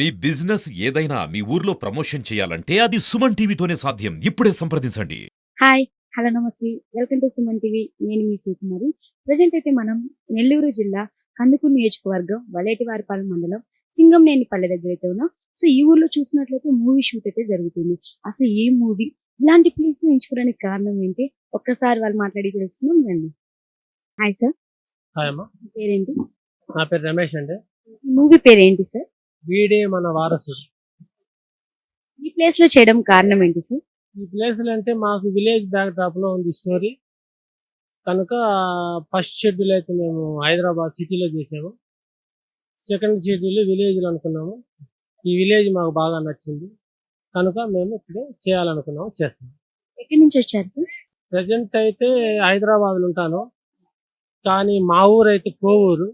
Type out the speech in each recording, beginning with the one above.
మీ business ఏదైనా మీ ఊర్లో promotion చేయాలంటే అది సుమన్ టీవీతోనే సాధ్యం. ఇప్పుడే సంప్రదించండి. హాయ్ హలో నమస్తే. Welcome to Suman TV. నేను మీ సీకుమారి. ప్రజెంట్ అయితే మనం నెల్లూరు జిల్లా కందుకూరు నియోజకవర్గం వలేటివారిపాలెం మండలం సింగంనేని పల్లె దగ్గర అయితే ఉన్నాం. సో ఈ ఊర్లో చూసినట్లయితే మూవీ షూట్ అయితే జరుగుతుంది. అసలు ఏ మూవీ? ఇలాంటి ప్లేస్ ఎంచుకోవడానికి కారణం ఏంటి? ఒక్కసారి వాళ్ళు మాట్లాడి తెలుసుకుందాం రండి. Hi sir. హాయ్ అమ్మ. పేరేంటి? నా పేరు రమేష్ అండి. ఈ మూవీ పేరేంటి సార్? వీడే మన వారసుడు. ఈ ప్లేస్లో చేయడం కారణం ఏంటి సార్ ఈ ప్లేస్ అంటే మాకు విలేజ్ బ్యాక్ డ్రాప్లో ఉంది స్టోరీ. కనుక ఫస్ట్ షెడ్యూల్ అయితే మేము హైదరాబాద్ సిటీలో చేసాము. సెకండ్ షెడ్యూల్ విలేజ్లో అనుకున్నాము. ఈ విలేజ్ మాకు బాగా నచ్చింది. కనుక మేము ఇక్కడే చేయాలనుకున్నాము చేస్తున్నాం. ఎక్కడి నుంచి వచ్చారు సార్ ప్రజెంట్ అయితే హైదరాబాద్లో ఉంటాను. కానీ మా ఊరు అయితే కోవూరు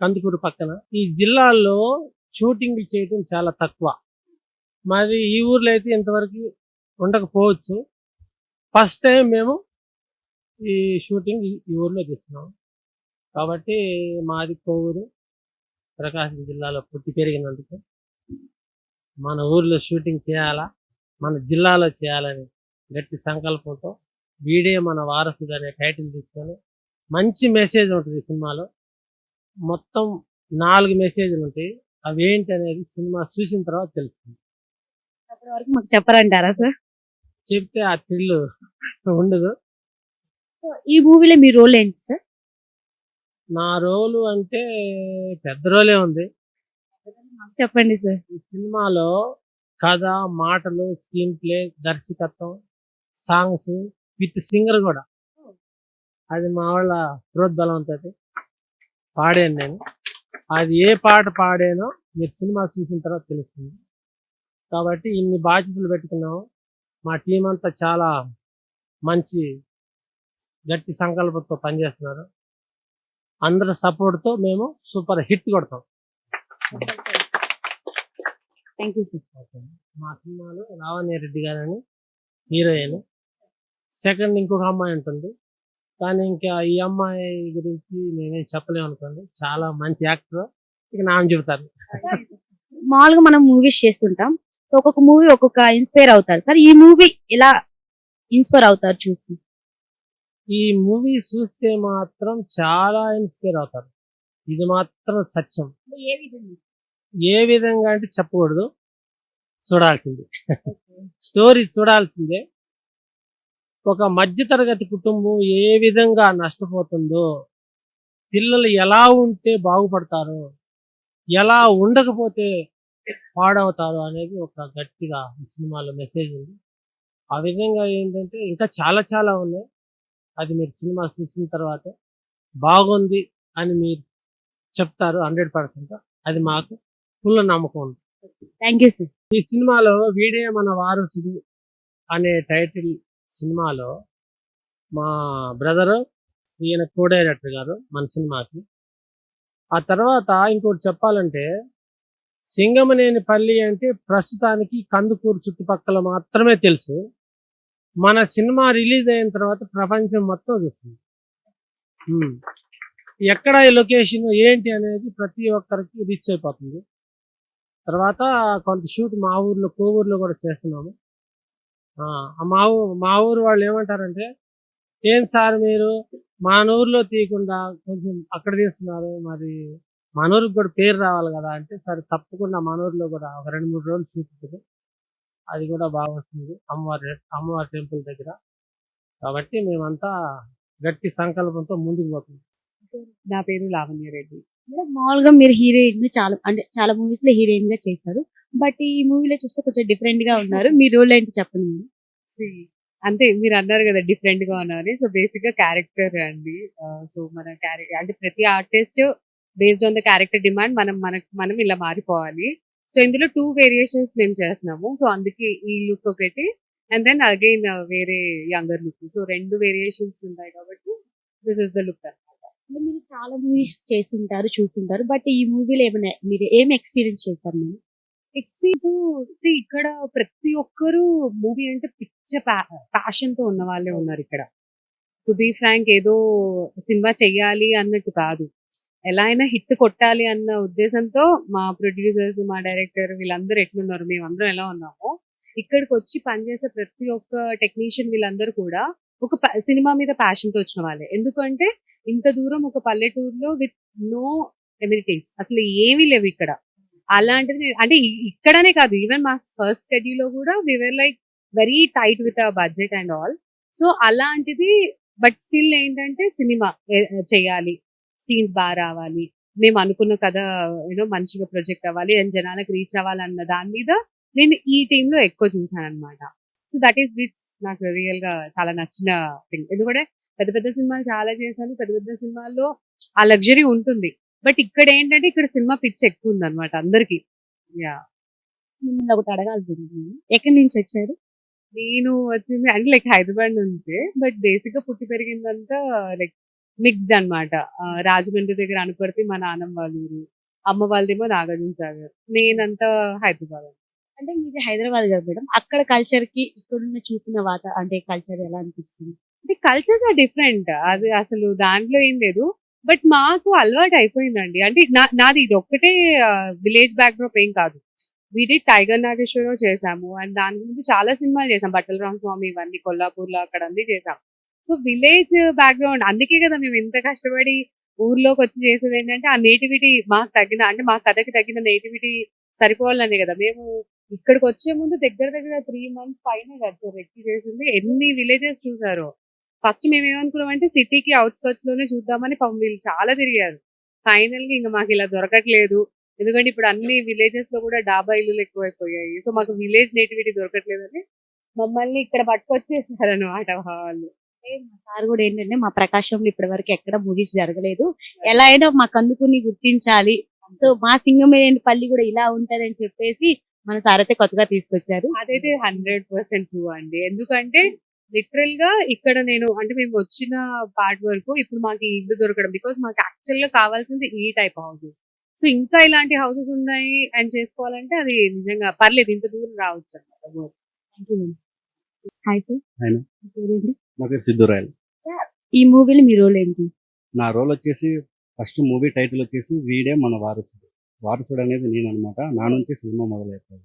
కందుకూరు పక్కన. ఈ జిల్లాల్లో షూటింగ్ చేయటం చాలా తక్కువ. మాది ఈ ఊర్లో అయితే ఇంతవరకు ఉండకపోవచ్చు. ఫస్ట్ టైం మేము ఈ షూటింగ్ ఈ- ఊర్లో చేస్తున్నాం. కాబట్టి మాది కోవూరు ప్రకాశం జిల్లాలో పుట్టి పెరిగినందుకు మన ఊర్లో షూటింగ్ చేయాలా మన జిల్లాలో చేయాలని గట్టి సంకల్పంతో వీడే మన వారసుడు అనే టైటిల్ తీసుకొని మంచి మెసేజ్ ఉంటుంది సినిమాలో. మొత్తం నాలుగు మెసేజ్లు ఉంటాయి. అవి ఏంటి అనేది సినిమా చూసిన తర్వాత తెలుస్తుంది. అప్పటి వరకు మాకు చెప్పరంటారా సార్? చెప్తే ఆ థ్రిల్ ఉండదు. ఈ మూవీలో మీ రోల్ ఏంటి సార్? నా రోలు అంటే పెద్ద రోలే ఉంది. చెప్పండి సార్. ఈ సినిమాలో కథ మాటలు స్క్రీన్ ప్లే దర్శకత్వం సాంగ్స్ విత్ సింగర్ కూడా. అది మా వాళ్ళ ప్రోద్బలంతో పాడాను నేను. అది ఏ పాట పాడానో మీరు సినిమా చూసిన తర్వాత తెలుస్తుంది. కాబట్టి ఇన్ని బాధ్యతలు పెట్టుకున్నాము. మా టీం అంతా చాలా మంచి గట్టి సంకల్పంతో పనిచేస్తున్నారు. అందరి సపోర్ట్తో మేము సూపర్ హిట్ కొడతాం. Thank you sir. మా సినిమాలో లావణ్య రెడ్డి గారని హీరోయిన్. సెకండ్ ఇంకొక అమ్మాయి ఉంటుంది. కానీ ఇంకా ఈ అమ్మాయి గురించి నేనేం చెప్పలేము అనుకోండి చాలా మంచి యాక్టర్. ఇక నాన్న చెబుతారు మామూలుగా మనం మూవీస్ చేస్తుంటాం. సో ఒక్కొక్క మూవీ ఒక్కొక్క ఇన్స్పైర్ అవుతారు. సార్ ఈ మూవీ ఎలా ఇన్స్పైర్ అవుతారు చూసి? ఈ మూవీ చూస్తే మాత్రం చాలా ఇన్స్పైర్ అవుతారు. ఇది మాత్రం సత్యం. ఏ విధంగా? అంటే చెప్పకూడదు. చూడాల్సిందే. స్టోరీ చూడాల్సిందే. ఒక మధ్యతరగతి కుటుంబం ఏ విధంగా నష్టపోతుందో పిల్లలు ఎలా ఉంటే బాగుపడతారో ఎలా ఉండకపోతే పాడవుతారో అనేది ఒక గట్టిగా ఈ సినిమాలో మెసేజ్ ఉంది. ఆ విధంగా ఏంటంటే ఇంకా చాలా చాలా ఉన్నాయి. అది మీరు సినిమా చూసిన తర్వాత బాగుంది అని మీరు చెప్తారు హండ్రెడ్ పర్సెంట్. అది మాకు ఫుల్ నమ్మకం ఉంది. థ్యాంక్ యూ సార్ ఈ సినిమాలో వీడే మన వారసుడు అనే టైటిల్ సినిమాలో మా బ్రదర్ ఈయన కో డైరెక్టర్ గారు మన సినిమాకి. ఆ తర్వాత ఇంకోటి చెప్పాలంటే సింగమనేని పల్లి అంటే ప్రస్తుతానికి కందుకూరు చుట్టుపక్కల మాత్రమే తెలుసు. మన సినిమా రిలీజ్ అయిన తర్వాత ప్రపంచం మొత్తం చూస్తుంది. ఎక్కడ ఈ లొకేషన్ ఏంటి అనేది ప్రతి ఒక్కరికి రీచ్ అయిపోతుంది. తర్వాత కొంత షూట్ మా ఊర్లో కోవూరులో కూడా చేస్తున్నాము. మా మా ఊరు వాళ్ళు ఏమంటారంటే ఏం సార్ మీరు మా ఊర్లో తీయకుండా కొంచెం అక్కడ తీస్తున్నారు మరి మన ఊరికి కూడా పేరు రావాలి కదా అంటే సరే తప్పకుండా మన ఊర్లో కూడా ఒక రెండు మూడు రోజులు షూట్ అది కూడా బాగా వస్తుంది అమ్మవారి అమ్మవారి టెంపుల్ దగ్గర. కాబట్టి మేమంతా గట్టి సంకల్పంతో ముందుకు పోతున్నాం. నా పేరు లావణ్య రెడ్డి. మామూలుగా మీరు హీరోయిన్గా చాలా అంటే చాలా మూవీస్లో హీరోయిన్గా చేశారు బట్ ఈ మూవీలో చూస్తే కొంచెం డిఫరెంట్గా ఉన్నారు. మీ రోల్ ఏంటి చెప్పండి అంతే మీరు అన్నారు కదా డిఫరెంట్గా ఉన్నారు సో బేసిక్గా క్యారెక్టర్ అండి సో మన క్యారెక్టర్ అంటే ప్రతి artist based on the character demand మనం మనకు మనం ఇలా మారిపోవాలి. సో ఇందులో టూ వేరియేషన్స్ మేము చేస్తున్నాము. సో అందుకే ఈ లుక్ ఒకటి అండ్ దెన్ అగైన్ వేరే యంగర్ లుక్ సో రెండు వేరియేషన్స్ ఉంటాయి కాబట్టి దిస్ ఇస్ ద లుక్ అనమాట మీరు చాలా మూవీస్ చేస్తుంటారు చూస్తుంటారు. బట్ ఈ మూవీలో ఏమైనా మీరు ఏం ఎక్స్పీరియన్స్ చేశారు? మేము ఎక్స్పీరియన్స్ ఇక్కడ ప్రతి ఒక్కరు మూవీ అంటే పిచ్చ ప్యాషన్తో ఉన్న వాళ్ళే ఉన్నారు ఇక్కడ. టు బీ ఫ్రాంక్ ఏదో సినిమా చెయ్యాలి అన్నట్టు కాదు. ఎలా అయినా హిట్ కొట్టాలి అన్న ఉద్దేశంతో మా ప్రొడ్యూసర్స్ మా డైరెక్టర్ వీళ్ళందరూ ఎట్లున్నారు? మేమందరం ఎలా ఉన్నామో. ఇక్కడికి వచ్చి పనిచేసే ప్రతి ఒక్క టెక్నీషియన్ వీళ్ళందరూ కూడా ఒక సినిమా మీద ప్యాషన్తో వచ్చిన వాళ్ళే. ఎందుకంటే ఇంత దూరం ఒక పల్లెటూరులో విత్ నో ఎమినిటీస్ అసలు ఏమీ లేవు ఇక్కడ. అలాంటిది అంటే ఇక్కడనే కాదు. ఈవెన్ మా ఫస్ట్ స్టడీలో కూడా we were like very tight with a budget and all so అలాంటిది బట్ స్టిల్ ఏంటంటే సినిమా చేయాలి. సీన్స్ బాగా రావాలి. మేము అనుకున్న కథ యూనో మంచిగా ప్రొజెక్ట్ అవ్వాలి అండ్ జనాలకు రీచ్ అవ్వాలన్న దాని మీద నేను ఈ టీమ్లో ఎక్కువ చూసాను అనమాట సో దట్ ఈస్ విచ్ నాకు రియల్గా చాలా నచ్చిన థింగ్ ఎందుకంటే పెద్ద పెద్ద సినిమాలు చాలా చేశాను. పెద్ద పెద్ద సినిమాల్లో ఆ లగ్జరీ ఉంటుంది. బట్ ఇక్కడ ఏంటంటే ఇక్కడ సినిమా పిచ్ ఎక్కువ ఉంది అనమాట అందరికి. యా మిమ్మల్ని ఒకటి అడగాల్సింది ఎక్కడి నుంచి వచ్చారు? నేను వచ్చింది అంటే లైక్ హైదరాబాద్ నుంచి బట్ బేసిక్గా పుట్టి పెరిగిందంతా లైక్ మిక్స్డ్ అనమాట రాజమండ్రి దగ్గర అనుపడితే మా నాన్నమ్మ వాళ్ళ ఊరు అమ్మ వాళ్ళదేమో నాగార్జున సాగర్. నేనంతా హైదరాబాద్. అంటే మీది హైదరాబాద్ కదా మేడం. అక్కడ కల్చర్కి ఇక్కడున్న చూసిన వాత అంటే కల్చర్ ఎలా అనిపిస్తుంది? అంటే కల్చర్స్ ఆర్ డిఫరెంట్ అది అసలు దాంట్లో ఏం లేదు. బట్ మాకు అలవాటు అయిపోయిందండి. అంటే నా- నాది ఇది ఒక్కటే విలేజ్ బ్యాక్ డ్రాప్ ఏం కాదు. వీటి టైగర్ నాగేశ్వరరావు చేసాము అండ్ దాని ముందు చాలా సినిమాలు చేసాం బట్టల రామస్వామి ఇవన్నీ కొల్లాపూర్లో అక్కడ అన్ని చేసాం సో విలేజ్ బ్యాక్గ్రౌండ్ అందుకే కదా మేము ఇంత కష్టపడి ఊర్లోకి వచ్చి చేసేది ఏంటంటే ఆ నేటివిటీ మాకు తగిన అంటే మా కథకి తగిన నేటివిటీ సరిపోవాలనే కదా. మేము ఇక్కడికి వచ్చే ముందు దగ్గర దగ్గర త్రీ మంత్స్ పైన కదా రెక్కి చేసింది. ఎన్ని విలేజెస్ చూసారో ఫస్ట్ మేము ఏమనుకున్నాం అంటే సిటీకి అవుట్స్కర్ట్స్లోనే చూద్దామని పాపం వీళ్ళు చాలా తిరిగారు. ఫైనల్గా ఇంకా మాకు ఇలా దొరకట్లేదు. ఎందుకంటే ఇప్పుడు అన్ని విలేజెస్లో కూడా డాబా ఇల్లులు ఎక్కువైపోయాయి. సో మాకు విలేజ్ నేటివిటీ దొరకట్లేదని మమ్మల్ని ఇక్కడ పట్టుకొచ్చేసారు అనమాట వాళ్ళు సార్ కూడా ఏంటంటే మా ప్రకాశంలో ఇప్పటి వరకు ఎక్కడ మూవీస్ జరగలేదు. ఎలా అయినా మా కందుకుని గుర్తించాలి. సో మా సింగమేలేని పల్లి కూడా ఇలా ఉంటదని చెప్పేసి మన సార్ అయితే కొత్తగా తీసుకొచ్చారు. అదైతే హండ్రెడ్ పర్సెంట్ ట్రూ అండి. ఎందుకంటే లిటరల్గా ఇక్కడ నేను అంటే మేము వచ్చిన పార్ట్ వరకు ఇప్పుడు మాకు ఇల్లు దొరకడం బికాస్ మాకు యాక్చువల్గా కావాల్సింది ఈ టైప్ హౌసెస్ సో ఇంకా ఇలాంటి హౌసెస్ ఉన్నాయి అండ్ చేసుకోవాలంటే అది నిజంగా పర్లేదు ఇంత దూరం రావచ్చు హాయ్ సార్. పేరేంటి నా పేరు సిద్ధురాయల్ ఈ మూవీలో మీ రోల్ ఏంటి? నా రోల్ వచ్చేసి ఫస్ట్ మూవీ టైటిల్ వచ్చేసి వీడే మన వారసుడు. వారసుడు అనేది నేను అనమాట నా నుంచి సినిమా మొదలవుతుంది.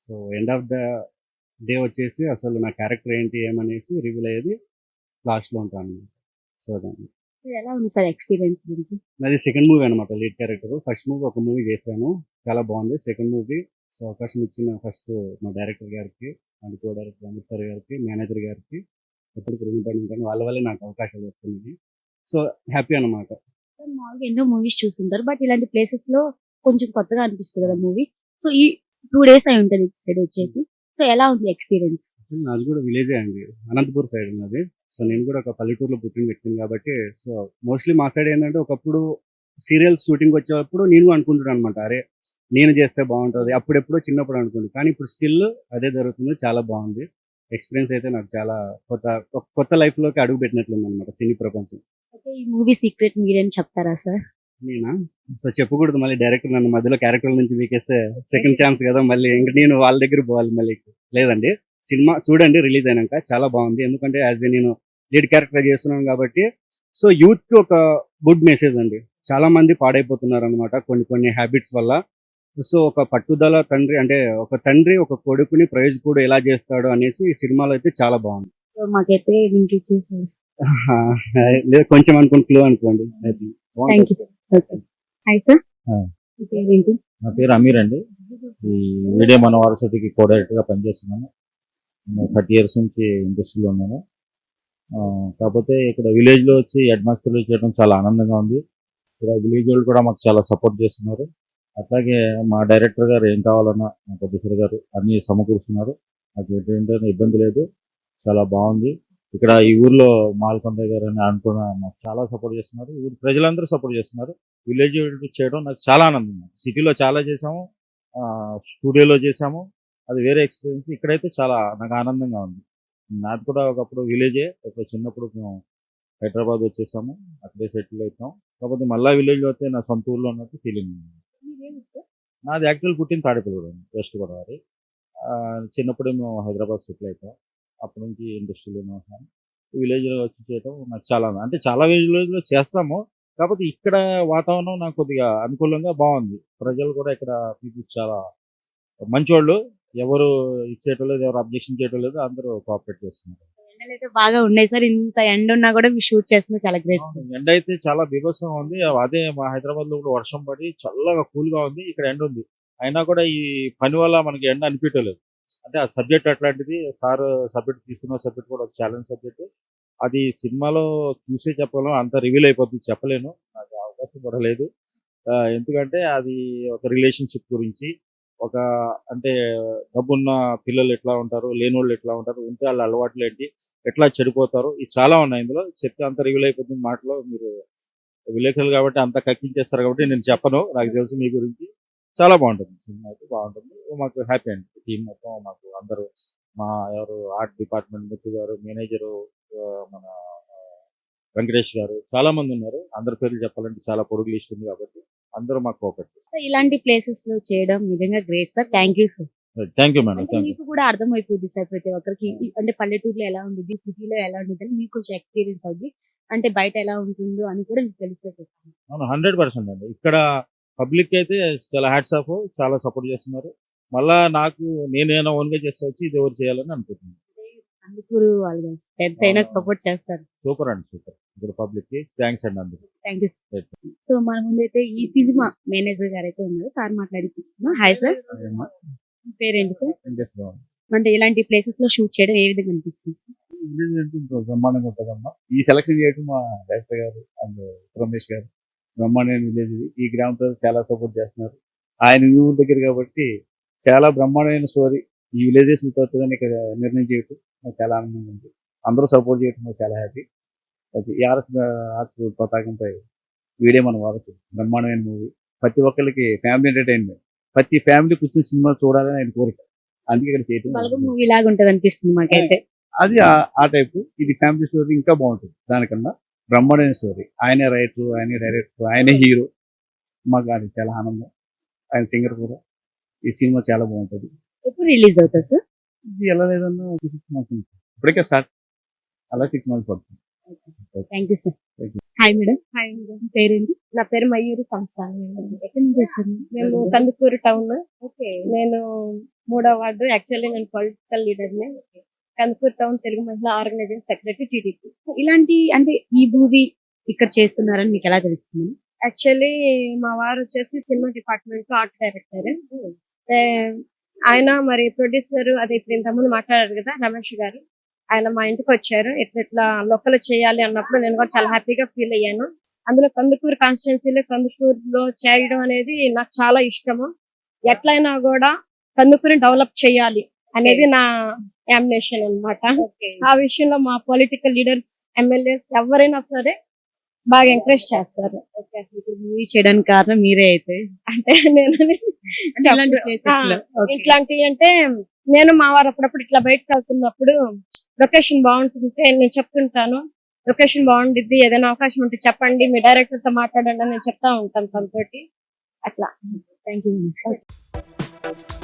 So end of the day వచ్చేసి అసలు నా క్యారెక్టర్ ఏంటి ఏమనేసి రివీల్ అయ్యేది లాస్ట్లో ఉంటాను. సో దాన్ని ఎలా ఉంది సార్ ఎక్స్పీరియన్స్ దీనికి? నాది సెకండ్ మూవీ అనమాట లీడ్ క్యారెక్టర్ ఫస్ట్ మూవీ ఒక మూవీ చేశాను చాలా బాగుంది. సెకండ్ మూవీ సో అవకాశం ఇచ్చిన ఫస్ట్ మా డైరెక్టర్ గారికి and co director Amit sir గారికి మేనేజర్ గారికి ఎప్పటికీ రుణపడి ఉంటాను వాళ్ళ వల్లే నాకు అవకాశాలు వస్తున్నాయి. సో హ్యాపీ అనమాట మామూలుగా ఎన్నో మూవీస్ చూస్తుంటారు బట్ ఇలాంటి ప్లేసెస్లో కొంచెం కొత్తగా అనిపిస్తుంది కదా మూవీ సో ఈ టూ డేస్ అయి ఉంటుంది ఇటు సైడ్ వచ్చేసి. సో ఎలా ఉంది ఎక్స్పీరియన్స్ నాది కూడా విలేజే అండి అనంతపూర్ సైడ్ నాది. సో నేను కూడా ఒక పల్లెటూరులో పుట్టిన వ్యక్తిని కాబట్టి సో మోస్ట్లీ మా సైడ్ ఏంటంటే ఒకప్పుడు సీరియల్ షూటింగ్ వచ్చేటప్పుడు నేను అనుకుంటున్నాను అనమాట అరే నేను చేస్తే బాగుంటుంది. అప్పుడెప్పుడో చిన్నప్పుడు అనుకుంది కానీ ఇప్పుడు స్టిల్ అదే జరుగుతుంది. చాలా బాగుంది. ఎక్స్పీరియన్స్ అయితే నాకు చాలా కొత్త కొత్త లైఫ్లోకి అడుగు పెట్టినట్లుంది అనమాట సినీ ప్రపంచం. ఈ మూవీ సీక్రెట్ మీరేం చెప్తారా సార్ నేనా? సో చెప్పకూడదు. మళ్ళీ డైరెక్టర్ నన్ను మధ్యలో క్యారెక్టర్ నుంచి వీకేస్తే సెకండ్ ఛాన్స్ కదా. మళ్ళీ ఇంక నేను వాళ్ళ దగ్గర పోవాలి మళ్ళీ. లేదండి. సినిమా చూడండి రిలీజ్ అయినాక చాలా బాగుంది. ఎందుకంటే యాజ్ ఏ నేను లీడ్ క్యారెక్టర్ చేస్తున్నాను కాబట్టి సో యూత్కి ఒక గుడ్ మెసేజ్ అండి. చాలా మంది పాడైపోతున్నారు అనమాట కొన్ని కొన్ని హ్యాబిట్స్ వల్ల. సో ఒక పట్టుదల తండ్రి అంటే ఒక తండ్రి ఒక కొడుకుని ప్రయోజకుడు ఎలా చేస్తాడు అనేసి ఈ సినిమాలో అయితే చాలా బాగుంది. మాకైతే లేదు కొంచెం అనుకోండి క్లూ అనుకోండి. నా పేరు అమీర్ అండి. ఈ వీడియో మన వారసతికి కో గా పనిచేస్తున్నాను. నేను థర్టీ ఇయర్స్ నుంచి ఇండస్ట్రీలో ఉన్నాను. కాకపోతే ఇక్కడ విలేజ్లో వచ్చి హెడ్ మాస్టర్లు చేయడం చాలా ఆనందంగా ఉంది. ఇక్కడ విలేజ్ వాళ్ళు కూడా మాకు చాలా సపోర్ట్ చేస్తున్నారు. అట్లాగే మా డైరెక్టర్ గారు ఏం కావాలన్నా మా ప్రొడ్యూసర్ గారు అన్నీ సమకూరుస్తున్నారు. నాకు ఏంటంటే ఇబ్బంది లేదు. చాలా బాగుంది. ఇక్కడ ఈ ఊర్లో మాల్కొండ గారు అని అనుకున్న మాకు చాలా సపోర్ట్ చేస్తున్నారు. ఊరు ప్రజలందరూ సపోర్ట్ చేస్తున్నారు. విలేజ్ చేయడం నాకు చాలా ఆనందం సిటీలో చాలా చేసాము స్టూడియోలో చేసాము అది వేరే ఎక్స్పీరియన్స్ ఇక్కడైతే చాలా నాకు ఆనందంగా ఉంది. నాకు కూడా ఒకప్పుడు విలేజే ఒక చిన్నప్పుడు మేము హైదరాబాద్ వచ్చేసాము. అక్కడే సెటిల్ అవుతాం కాకపోతే మళ్ళా విలేజ్లో వస్తే నా సొంత ఊర్లో ఉన్నట్టు ఫీలింగ్ ఉంది. నాది యాక్చువల్ పుట్టిన తాడేపల్లిగూడెం వెస్ట్ గోదావరి చిన్నప్పుడే మేము హైదరాబాద్ సెటిల్ అవుతాం అప్పటి నుంచి ఇండస్ట్రీలోనే ఉన్నాను విలేజ్లో వచ్చి చేయడం నాకు చాలా అంటే చాలా విలేజ్లో చేస్తాము. కాకపోతే ఇక్కడ వాతావరణం నాకు కొద్దిగా అనుకూలంగా బాగుంది. ప్రజలు కూడా ఇక్కడ పీపుల్స్ చాలా మంచోళ్ళు. ఎవరు ఇచ్చేయటం లేదు ఎవరు అబ్జెక్షన్ చేయటం లేదు అందరూ కోఆపరేట్ చేస్తున్నారు. ఎండలు అయితే బాగా ఉన్నాయి సార్. ఇంత ఎండ ఉన్నా కూడా మీరు షూట్ చేస్తున్నారు చాలా గ్రేట్ సార్. ఎండ అయితే చాలా బీభత్సంగా ఉంది. అదే మా హైదరాబాద్లో కూడా వర్షం పడి చల్లగా కూల్గా ఉంది. ఇక్కడ ఎండ ఉంది. అయినా కూడా ఈ పని వల్ల మనకి ఎండ అనిపించలేదు. అంటే ఆ సబ్జెక్ట్ అట్లాంటిది. సార్ సబ్జెక్ట్ తీసుకున్న సబ్జెక్ట్ కూడా ఒక ఛాలెంజ్ సబ్జెక్ట్ అది సినిమాలో చూసే చెప్పగలం. అంత రివీల్ అయిపోతుంది చెప్పలేను. నాకు అవకాశం కూడా లేదు. ఎందుకంటే అది ఒక రిలేషన్షిప్ గురించి ఒక అంటే డబ్బున్న పిల్లలు ఎట్లా ఉంటారు లేని వాళ్ళు ఎట్లా ఉంటారు ఉంటే వాళ్ళ అలవాట్లు ఏంటి ఎట్లా చెడిపోతారు ఇది చాలా ఉన్నాయి ఇందులో. చెప్తే అంత రివీల్ అయిపోతుంది మాటలో మీరు విలేకరులు కాబట్టి అంత కక్కించేస్తారు కాబట్టి నేను చెప్పను నాకు తెలుసు మీ గురించి. చాలా బాగుంటుంది సినిమా అయితే బాగుంటుంది. మాకు హ్యాపీ అండి టీం మొత్తం మాకు అందరూ. మా ఎవరు ఆర్ట్ డిపార్ట్మెంట్ ముత్తు గారు మేనేజరు మన వెంకటేష్ గారు చాలా మంది ఉన్నారు. అందరి పేర్లు చెప్పాలంటే చాలా పొడుగు లిస్ట్ ఉంది కాబట్టి. అందరూ మాకు ఒకటి ఇలాంటి ప్లేసెస్లో చేయడం నిజంగా great sir thank you sir thank you madam మీకు కూడా అర్థమైపోద్ది సార్ ప్రతి ఒక్కరికి. అంటే పల్లెటూరులో ఎలా ఉంటుంది సిటీలో ఎలా ఉంటుంది అని మీకు కొంచెం ఎక్స్పీరియన్స్ అవుద్ది. అంటే బయట ఎలా ఉంటుందో అని కూడా మీకు అవును హండ్రెడ్ పర్సెంట్ అండి. ఇక్కడ పబ్లిక్ అయితే చాలా హ్యాట్స్ ఆఫ్ చాలా సపోర్ట్ చేస్తున్నారు. మళ్ళా నాకు నేనైనా ఓన్గా చేస్తే వచ్చి ఇది ఎవరు చేయాలని అనుకుంటున్నాను. అందుకూరు వాళ్ళు పెద్ద అయినా సపోర్ట్ చేస్తారు. సూపర్ అండి సూపర్ పబ్లిక్కి థ్యాంక్స్ అండి అందుకు థ్యాంక్ యూ సో మన ముందైతే ఈ సినిమా మేనేజర్ గారు అయితే ఉన్నారు. సార్ మాట్లాడి తీసుకున్నాం హాయ్ సార్ పేరేంటి సార్ అంటే ఇలాంటి ప్లేసెస్లో షూట్ చేయడం ఏ విధంగా అనిపిస్తుంది? బ్రహ్మాండంగా ఉంటుందమ్మా. ఈ సెలక్షన్ చేయడం మా డైరెక్టర్ గారు అండ్ రమేష్ గారు. బ్రహ్మాండమైన విలేజ్ ఈ గ్రామ ప్రజలు చాలా సపోర్ట్ చేస్తున్నారు. ఆయన ఊరు దగ్గర కాబట్టి చాలా బ్రహ్మాండమైన స్టోరీ ఈ విలేజెస్ మీకు వస్తుందని ఇక్కడ నిర్ణయం చేయటం నాకు చాలా ఆనందంగా ఉంది. అందరూ సపోర్ట్ నాకు చాలా హ్యాపీ ఆర్ఎస్ ఆర్ట్స్ పతాకంపై వీడే మన వారసు బ్రహ్మాండమైన మూవీ. ప్రతి ఒక్కరికి ఫ్యామిలీ ఎంటర్టైన్మెంట్. ప్రతి ఫ్యామిలీ కూర్చొని సినిమా చూడాలని ఆయన కోరిక. అందుకే ఇక్కడ చేయటం మూవీ లాగా ఉంటది అనిపిస్తుంది మాకైతే అది ఆ- టైపు. ఇది ఫ్యామిలీ స్టోరీ ఇంకా బాగుంటుంది. దానికన్నా బ్రహ్మాండమైన స్టోరీ. ఆయనే రైటర్ ఆయనే డైరెక్టర్ ఆయనే హీరో. మాకు అది చాలా ఆనందం. ఆయన సింగర్ కూడా. ఈ సినిమా చాలా బాగుంటుంది. ఎప్పుడు రిలీజ్ అవుతుంది సార్? ఇది ఎలా లేదన్నా సిక్స్ మంత్స్ ఇప్పటికే స్టార్ట్. అలా సిక్స్ మంత్స్ పడుతుంది. Thank you sir Thank hi madam hi పేరేంటి నా పేరు మయూరి కంసాన్ ఎక్కడి నుంచి వచ్చారు? మేము కందుకూరు టౌన్. ఓకే నేను మూడో వార్డు. యాక్చువల్లీ నేను పొలిటికల్ లీడర్ని. కందుకూరు టౌన్ తెలుగు మహిళా ఆర్గనైజింగ్ సెక్రటరీ టీడీపీ. ఇలాంటి అంటే ఈ మూవీ ఇక్కడ చేస్తున్నారని మీకు ఎలా తెలుస్తుంది? యాక్చువల్లీ మా వారు వచ్చేసి సినిమా డిపార్ట్మెంట్లో ఆర్ట్ డైరెక్టర్. ఆయన మరి ప్రొడ్యూసర్ అదే ఇప్పుడు ఇంతకుముందు మాట్లాడారు కదా రమేష్ గారు. ఆయన మా ఇంటికి వచ్చారు. ఇట్లా ఇట్లా లోకల్ చేయాలి అన్నప్పుడు నేను కూడా చాలా హ్యాపీగా ఫీల్ అయ్యాను. అందులో కందుకూరు కాన్స్టిట్యున్సీలో కందుకూరులో చేయడం అనేది నాకు చాలా ఇష్టము. ఎట్లయినా కూడా కందుకూరుని డెవలప్ చేయాలి అనేది నా యామినేషన్ అన్నమాట. ఆ విషయంలో మా పొలిటికల్ లీడర్స్ ఎమ్మెల్యేస్ ఎవరైనా సరే బాగా ఎంకరేజ్ చేస్తారు. మూవీ చేయడానికి కారణం మీరే అయితే. అంటే నేను. ఇట్లాంటివి అంటే నేను మా వారు అప్పుడప్పుడు ఇట్లా బయటకు వెళ్తున్నప్పుడు లొకేషన్ బాగుంటుంటే నేను చెప్తుంటాను. లొకేషన్ బాగుండిద్ది. ఏదైనా అవకాశం ఉంటే చెప్పండి. మీ డైరెక్టర్తో మాట్లాడండి నేను చెప్తా ఉంటాను తనతోటి. అట్లా. Thank you